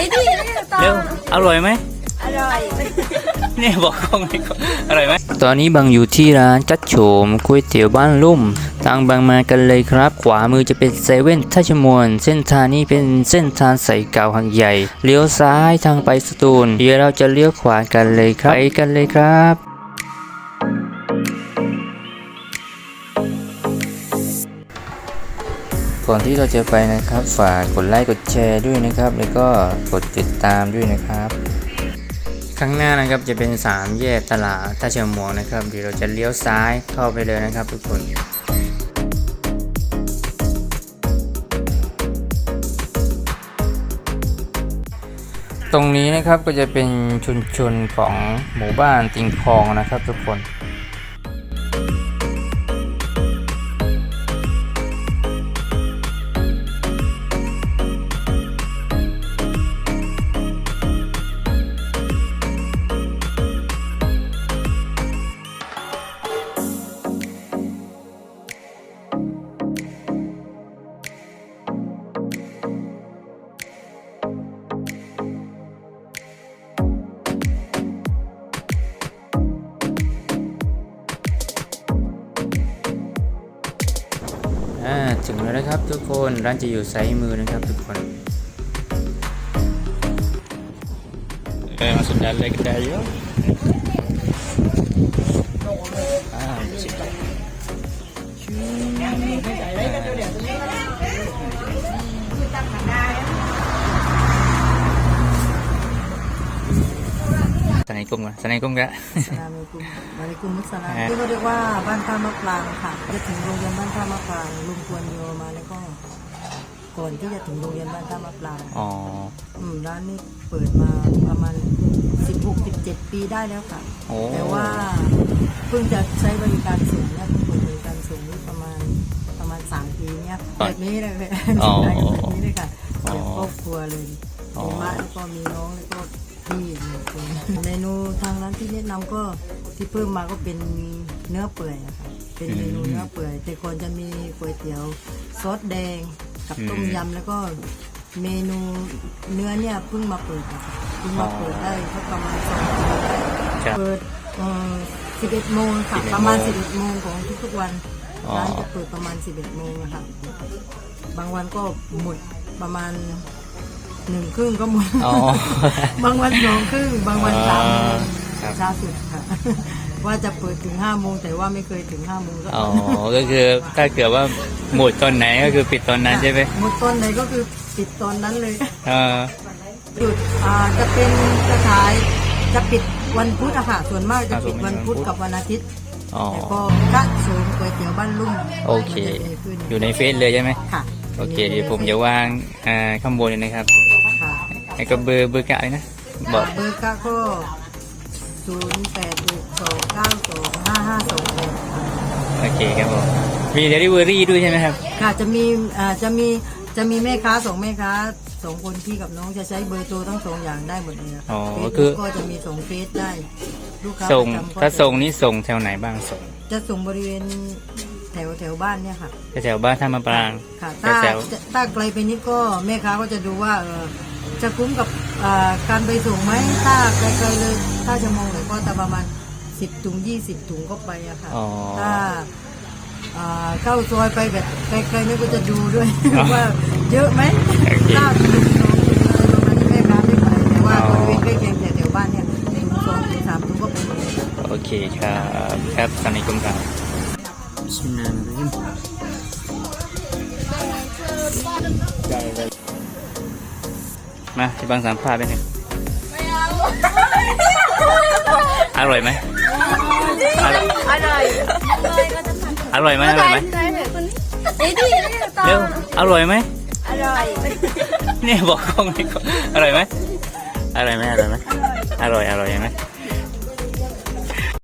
ดีดีต่อเร็วอร่อยไหมอร่อยเนี่ยบอกกล้องให้ก่อนอร่อยไหมตอนนี้บางอยู่ที่ร้านจัดโฉมก๋วยเตี๋ยวบ้านลุ่มทางบางมากันเลยครับ ขวามือจะเป็นเซเว่นท่าชมวน เส้นทางนี้เป็นเส้นทางสายเก่าหักใหญ่ เลี้ยวซ้ายทางไปสตูลเดี๋ยวเราจะเลี้ยวขวากันเลยครับไปกันเลยครับ ก่อนที่เราจะไปนะครับฝากกดไลค์กดแชร์ด้วยนะครับ แล้วก็กดติดตามด้วยนะครับ ข้างหน้านะครับจะเป็นสามแยกตลาดท่าเชียงหมวงนะครับเดี๋ยวเราจะเลี้ยวซ้ายเข้าไปเลยนะครับ ทุกคนตรงนี้นะครับก็จะเป็นชุมชนของหมู่บ้านติงคองนะครับทุกคน อ่าถึงแล้วนะครับทุกคนร้านจะอยู่ซ้ายมือนะครับทุกคนเออ masuk dalam kedai yo ah masuk dalam สนา ยกุ้งก่อนสนายกุ้งกะสลามกุมมาลิกุมมุสลามฮะ ที่เขาเรียกว่าบ้านท่ามะปรางค่ะจะถึงโรงเรียนบ้านท่ามะปรางลุงควรโยมาแล้วก็ ก่อนที่จะถึงโรงเรียนบ้านท่ามะปรางอ๋ออืมร้านนี้เปิดมาประมาณ 16 17 ปีได้แล้วค่ะ โอ้แต่ว่าเพิ่งจะใช้บริการสูงเนี่ยเพิ่งเปิดบริการสูงนี่ประมาณประมาณ3ปีเนี่ยแบบนี้เลยค่ะอ๋อได้แบบนี้เลยค่ะอ๋อเป็นครอบครัวเลยอ๋อมีมะแล้วก็มีน้องแล้วก็พี่หนึ่งคน เมนูทางร้านที่แนะนำก็ที่เพิ่มมาก็เป็นเนื้อเปื่อยอะค่ะเป็นเมนูเนื้อเปื่อย แต่ก่อนจะมีก๋วยเตี๋ยวซอสแดงกับต้มยำแล้วก็เมนูเนื้อเนี่ยเพิ่งมาเปิดอะค่ะเพิ่งมาเปิดได้ก็ประมาณสองปีได้ครับเปิดเอ่อ11โมงค่ะ11ประมาณโมง11โมงของทุกๆวันอ๋อร้านจะเปิดประมาณ11โมงนะคะบางวันก็หมดประมาณ หนึ่งครึ่งก็หมดอ๋อ บางวันสองครึ่งบางวันสามโมงครับช้าสุดค่ะ ว่าจะเปิดถึงห้าโมงแต่ว่าไม่เคยถึงห้าโมงก็อ๋อก็คือถ้าเกิดว่าหมดตอนไหนก็คือปิดตอนนั้นใช่ไหมหมดตอนไหนก็คือปิดตอนนั้นเลย เออ หยุดอ่าจะเป็นจะขายจะปิดวันพุธอะค่ะส่วนมากจะปิดอ่าส่วนมากวันพุธวันพุธกับวันอาทิตย์อ๋อ แต่ก็กะสูงก๋วยเตี๋ยวบ้านลุ่มโอเค มันจะมีขึ้นอยู่ในเฟซเลยใช่ไหม ค่ะ โอเค เดี๋ยวผมจะวางอ่าข้างบนเลยนะครับค่ะ แล้วก็เบอร์เบอร์กะเลยนะ บอกเบอร์กะก็ศูนย์แปดหกสองเก้าสองห้าห้าสองโอเคครับผมมีเดลิเวอรี่ด้วยใช่ไหมครับ ค่ะจะมีอ่าจะมีจะมีแม่ค้าสองแม่ค้าสองคนพี่กับน้องจะใช้เบอร์โทรทั้งสองอย่างได้หมดเลยะอ๋อเฟซคือก็จะมีส่งเฟซได้ลูกค้าส่งประจำก็ถ้าจะส่งนี่ส่งแถวไหนบ้างส่ง จะส่งบริเวณแถวแถวบ้านเนี่ยค่ะแถวบ้านท่ามาปรางค่ะถ้าแถวถ้าไกลไปนิดก็แม่ค้าก็จะดูว่าเออ จะคุ้มกับอ่าการไปส่งไหมถ้าไกลๆเลยถ้าจะมองเลยก็จะประมาณสิบถุงยี่สิบถุงก็ไปอะค่ะอ๋อถ้าอ่าเข้าซอยไปแบบไกลๆนี่ก็จะดูด้วยอ๋อว่าเยอะไหมโอเคถ้าถุงสองถุงอะไรประมาณนี้แม่ค้าไม่ไปแต่ว่าอ๋อบริเวณใกล้เคียงแถวๆบ้านเนี่ยถุงสองถุงสามถุงก็ไปหมดเลยโอเคครับครับสวัสดีคุณครับบิสมิล มมาที่บางสามพาไปหนึ่งอร่อยไหมอร่อยอร่อยอร่อยไหมอร่อยไหมดีดีต่อเร็วอร่อยไหมอร่อยเนี่ยบอกกล้องให้ก่อนอร่อยไหมอร่อยไหมอร่อยไหมอร่อยอร่อยไหม